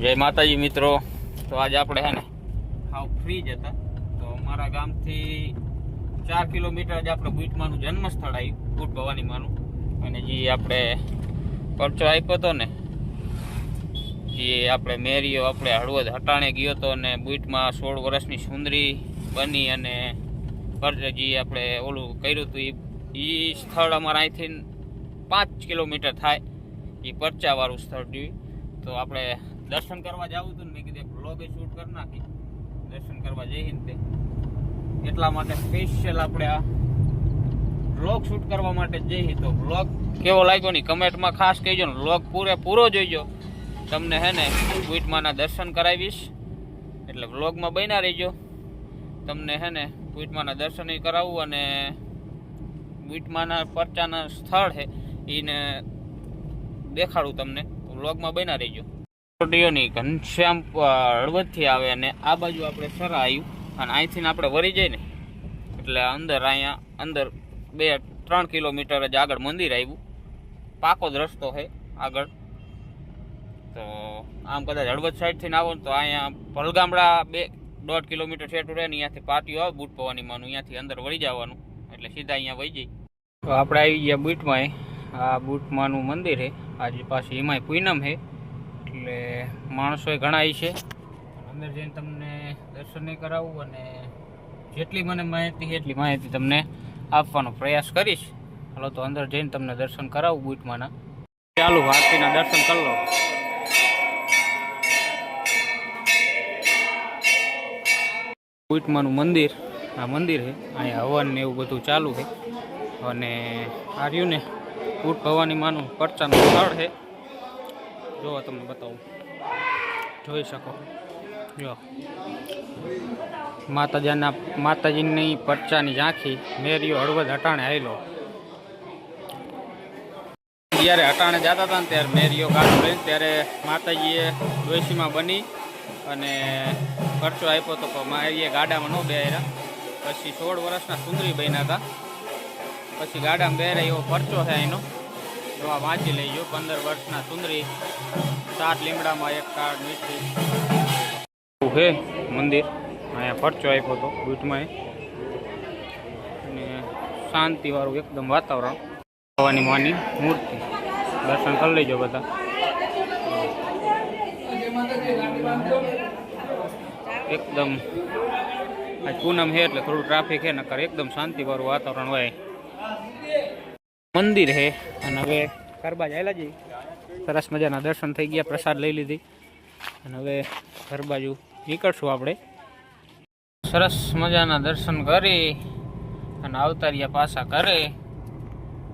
જય માતાજી મિત્રો. તો આજે આપણે હે ને, હાવ ફ્રી જ હતા. તો અમારા ગામથી ચાર કિલોમીટર જ આપણે બુટમાનું જન્મસ્થળ આવ્યું બુટ ભવાની માનું. અને જે આપણે પરચો આપ્યો હતો ને, જે આપણે મેરીઓ, આપણે હળવદ હટાણે ગયો હતો અને બુટમાં સોળ વર્ષની સુંદરી બની અને પર જે આપણે ઓલું કર્યું હતું એ સ્થળ અમારા અહીંથી પાંચ કિલોમીટર થાય. એ પરચાવાળું સ્થળ જોયું. તો આપણે દર્શન કરવા જવું હતું ને મેં કીધું બ્લોગ શૂટ કરી નાખી. દર્શન કરવા જઈએ ને તે. એટલા માટે સ્પેશિયલ આપણે આ બ્લોગ શૂટ કરવા માટે જઈએ તો બ્લોગ કેવો લાગ્યો નહીં કમેન્ટમાં ખાસ કહેજો ને બ્લોગ પૂરે પૂરો જોઈજો. તમને હે ને ટ્વીટમાંના દર્શન કરાવીશ. એટલે બ્લોગમાં બન્યા રહીજો. તમને હે ને ટ્વીટમાંના દર્શન કરાવું અને બુટમાના પરચાના સ્થળ છે એને દેખાડું તમને. વ્લોગમાં બના રહેજો. સ્ટુડિયોની ઘનશ્યામ હળવદથી આવે અને આ બાજુ આપણે સરા આવ્યું અને અહીંથી આપણે વળી જઈએ ને એટલે અંદર અહીંયા, અંદર બે, ત્રણ કિલોમીટર જ આગળ મંદિર આવ્યું. પાકો જ રસ્તો છે આગળ. તો આમ કદાચ હળવદ સાઈડથી આવો ને તો અહીંયા પલગામડા બે, દોઢ કિલોમીટર છેટું રહે ને અહીંયાથી પાટીઓ આવે, બૂટ પવાની માનું, અહીંયાથી અંદર વળી જવાનું. એટલે સીધા અહીંયા વહી જઈ તો આપણે આવી ગયા બૂટમાં આ બૂટમાંનું મંદિર છે. આજે પાછી એમાંય પૂનમ છે. એટલે માણસોએ ઘણા છે. અંદર જઈને તમને દર્શન કરાવું અને જેટલી મને માહિતી એટલી માહિતી તમને આપવાનો પ્રયાસ કરીશ. હાલો તો અંદર જઈને તમને દર્શન કરાવું બુટમાંના. ચાલુ આરતીના દર્શન કરી લો. બૂટમાંનું મંદિર, આ મંદિર છે. અહીંયા હવન ને એવું બધું ચાલુ છે. અને આ રહ્યું ને બુટ ભવાની માનું પરચાનું સ્થળ છે. જો, તમને બતાવું. જોઈ શકો. જો. માતાજીના માતાજીની પરચાની ઝાંખી મેરીઓ હળવદ હટાણે આવેલો જ્યારે હટાણે જતા હતા ને ત્યારે મેરીઓ ગાડું લઈને ત્યારે માતાજીએ ડોસીમાં બની અને ખર્ચો આપ્યો તો પણ મારીએ ગાડામાં ન બેહ્યા પછી સોળ વર્ષના સુંદરી બન્યા હતા. પછી ગાડામાં બેહ્યા એવો પરચો છે એનો. જો આ વાંચી લેજો, પંદર વર્ષના સુંદરી, સાત લીમડામાં એક કાર્ડ મીઠી છે મંદિર. અહીંયા ફરચો આપ્યો હતો બુટમાં અને શાંતિવાળું એકદમ વાતાવરણ. ભવાની માની મૂર્તિ. દર્શન કરી લેજો બધા. એકદમ આજ પૂનમ છે એટલે થોડું ટ્રાફિક છે, નકર એકદમ શાંતિવાળું વાતાવરણ હોય. મંદિર છે. અને હવે ગરબા જાયેલા જઈ સરસ મજાના દર્શન થઈ ગયા, પ્રસાદ લઈ લીધી. અને હવે ઘર બાજુ નીકળશું આપણે. સરસ મજાના દર્શન કરી અને અવતારિયા પાછા કરે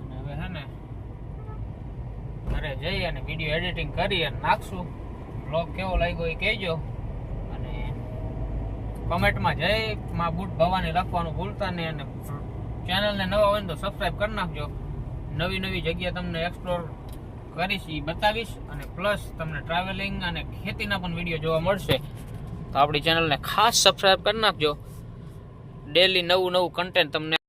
અને હવે હે ને, ઘરે જઈ અને વીડિયો એડિટિંગ કરી અને નાખશું. બ્લોગ કેવો લાગ્યો એ કહેજો. અને કમેન્ટમાં જય માં બુટ ભવાની લખવાનું ભૂલતા નહીં અને ચેનલને નવા હોય ને તો સબસ્ક્રાઈબ કરી નાખજો. નવી નવી જગ્યા તમને એક્સપ્લોર કરીશ એ બતાવીશ અને પ્લસ તમને ટ્રાવેલિંગ અને ખેતીના પણ વીડિયો જોવા મળશે. તો આપણી ચેનલને ખાસ સબસ્ક્રાઈબ કરી નાખજો. ડેલી નવું નવું કન્ટેન્ટ તમને